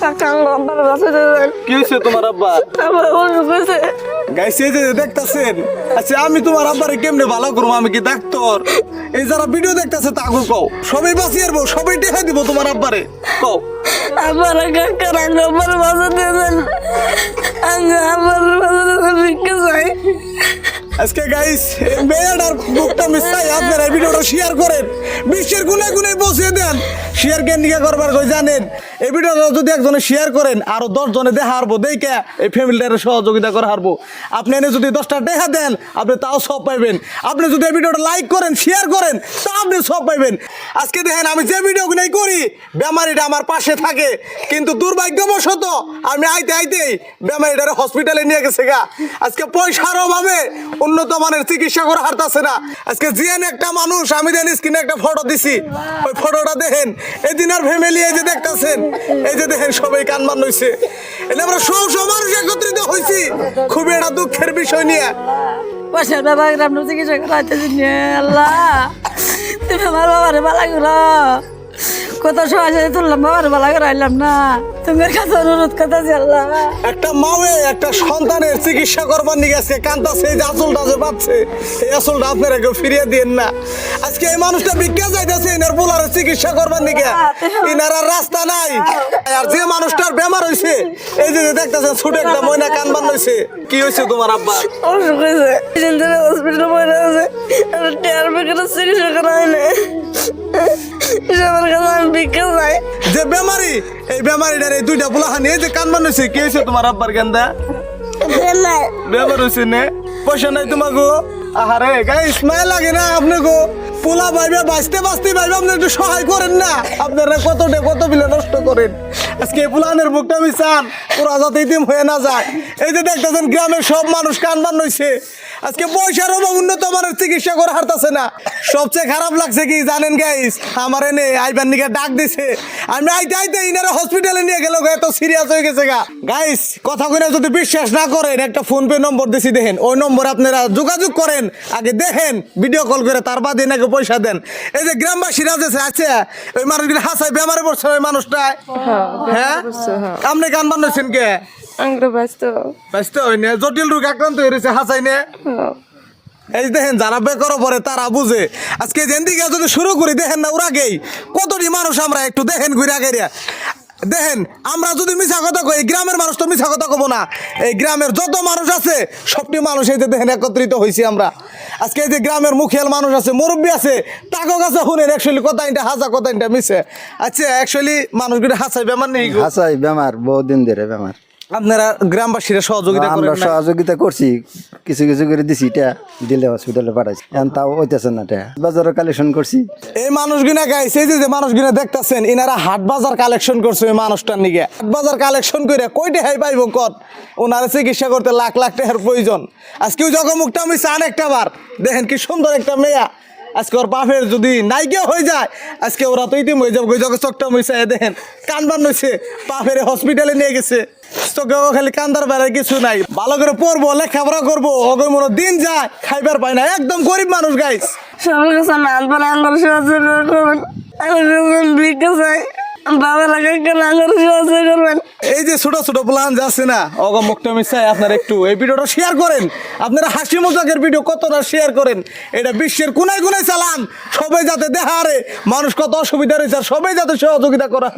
কাকা আমার বাসা দেন কি হয়েছে তোমার আব্বা? আমার অসুখ হয়েছে গাইছে যে দেখতাছেন? আচ্ছা আমি তোমার আব্বারে কেমনে ভালো করব? আমি কি ডাক্তার? এই যারা ভিডিও দেখতাছে তাকে কও। সবাই বাঁচিয়ে আসব সবাই দিব তোমার আব্বারে। কও। আমার কাকা আমার দেন আজকে গাইস মেয়েটার মুখটা মিশাই আপনারা এই ভিডিওটা শেয়ার করেন। বিশ্বের গুনে গুনে বসিয়ে দেন। শেয়ার কেন নিয়ে করবার কই জানেন? এই ভিডিওটা যদি একজনে শেয়ার করেন, আরও দশ জনে দেখা হারবো, দেখে এই ফ্যামিলিটার সহযোগিতা করে হারবো। আপনি এনে যদি দশটা দেখা দেন, আপনি তাও সব পাইবেন। আপনি যদি এই ভিডিওটা লাইক করেন শেয়ার করেন তা আপনি সব পাইবেন। আজকে দেখেন, আমি যে ভিডিওগুলো করি, বেমারিটা আমার পাশে থাকে। কিন্তু দুর্ভাগ্যবশত, আমি আইতে আইতেই বেমারিটারে হসপিটালে নিয়ে গেছে গা। আজকে পয়সার অভাবে উন্নত মানের চিকিৎসা করে হারতাছে না। আজকে জিয়ান একটা মানুষ, আমি দেন স্ক্রিনে একটা ফটো দিছি। ওই ফটোটা দেখেন এই দিনের ফ্যামিলি এই যে দেখতাছেন, এই যে দেখেন সবাই কান কানমান হইছে। এলে আমরা সব সব মানুষ একত্রিত হয়েছি খুবই একটা দুঃখের বিষয় নিয়ে। আপনার চিকিৎসা করাইতেছি আল্লাহ। তুমি আমার বাবারে বালা করো কত সময় সাথে তুললাম বাবারে বালা করাইলাম না। তোমার কাছে অনুরোধ করতেছি আল্লাহ। একটা একটা সন্তানের চিকিৎসা করবার নিয়ে কান্তাছে এই যে আসলটা যে পাচ্ছে এই আসলটা আপনারা কেউ ফিরিয়ে দিন না। আজকে এই মানুষটা যাইতেছে পোলারে চিকিৎসা করবার ইনার আর রাস্তা নাই। আর যে মানুষটার বেমার হয়েছে এই যে দেখতেছেন ছোট একটা ময়না কানবান হয়েছে কি হয়েছে তোমার আব্বা? অসুখ হয়েছে হসপিটালে আছে টেয়ার বেকার চিকিৎসা করা হয় না আমার কাছে আমি ভিক্ষা চাই। যে বেমারি এই বেমারিটার এই দুইটা পোলাহানি এই যে কানবান হয়েছে কি হয়েছে তোমার আব্বার গেন্দা? বেমার। হয়েছে নে। পয়সা নাই তোমাকে আহারে গাই স্মাইল লাগে না আপনি পোলা ভাইবে বাঁচতে বাঁচতে ভাইবে আপনি একটু সহায় করেন না। আপনারা কত বিলে নষ্ট করেন। আজকে এই পোলানের মুখটা আমি চান ওরা যাতে ইতিম হয়ে না যায়। এই যে দেখতেছেন গ্রামের সব মানুষ কানবান আজকে পয়সার অভাব উন্নত মানের চিকিৎসা করে হারতাছে না। সবচেয়ে খারাপ লাগছে কি জানেন গাইস আমার এনে আইবার নিকে ডাক দিছে। আমি আইতে আইতে ইনারা হসপিটালে নিয়ে গেল এত সিরিয়াস হয়ে গেছে গা। গাইস কথা কইনা যদি বিশ্বাস না করেন একটা ফোন পে নম্বর দিছি দেখেন। ওই নম্বর আপনারা যোগাযোগ করেন আগে দেখেন ভিডিও কল করে তার বাদে এনাকে পয়সা দেন। এই যে গ্রামবাসীরা যে আছে ওই মানুষগুলো হাসায় বেমারে পড়ছে ওই মানুষটা। হ্যাঁ আপনি গান বানাচ্ছেন কে? ব্যস্ত। ব্যস্ত জটিল রোগ আক্রান্ত হয়েছে হাসাই নে এই দেখেন, যারা বেকর পরে তারা বুঝে। আজকে যেন দিকে যদি শুরু করি, দেখেন না ওরা গেই কতটি মানুষ আমরা একটু দেখেন ঘুরে গেরিয়া দেখেন, আমরা যদি মিছা কথা কই গ্রামের মানুষ তো মিছা কথা কব না। এই গ্রামের যত মানুষ আছে, সবটি মানুষ এই যে দেখেন একত্রিত হয়েছি আমরা। আজকে এই যে গ্রামের মুখিয়াল মানুষ আছে, মুরব্বী আছে, তাকে কাছে শুনেন অ্যাকচুয়ালি কথা এটা হাসা কথা এটা মিশে আচ্ছা অ্যাকচুয়ালি মানুষগুলো হাসাই বেমার নেই গো। আসাই বেমার, বহুদিন ধরে বেমার। আপনারা গ্রামবাসীরা সহযোগিতা আমরা করেন? সহযোগিতা করছি। কিছু কিছু করে দিছি এটা দিলে হসপিটালে পাঠাইছি। এখন তাও হইতেছে না এটা। বাজারে কালেকশন করছি। এই মানুষগুলা গাইছে এই যে মানুষগুলা দেখতাছেন ইনারা হাট বাজার কালেকশন করছে ওই মানুষটার নিগে। হাট বাজার কালেকশন করে কয়টা হাই পাইব কত? ওনারা চিকিৎসা করতে লাখ লাখ টাকার প্রয়োজন। আজকে ওই জগমুখটা আমি চান একটা বার। দেখেন কি সুন্দর একটা মেয়া। আজকে ওর বাপের যদি নাইকিয়া হয়ে যায় আজকে ওরা তো ইতিম হয়ে যাবে চকটা মিশাই দেখেন। কানবান নইছে বাপের হসপিটালে নিয়ে গেছে। চোখে খালি কান্দার বেড়ায় কিছু নাই। ভালো করে পড়ব লেখাপড়া করব। অগয় মনে দিন যায় খাইবার পায় না। একদম গরিব মানুষ গাইস সবার কাছে সাহায্য করবেন। ভিক্ষা চাই। এই যে ছোট ছোট প্লান যাচ্ছে না মিশাই আপনারা একটু। এই ভিডিওটা শেয়ার করেন। আপনারা হাসি মজাকের ভিডিও কতটা শেয়ার করেন? এটা বিশ্বের কোনায় কোনায় চালান। সবাই যাতে দেখা আরে মানুষ কত অসুবিধা রয়েছে সবাই যাতে সহযোগিতা করা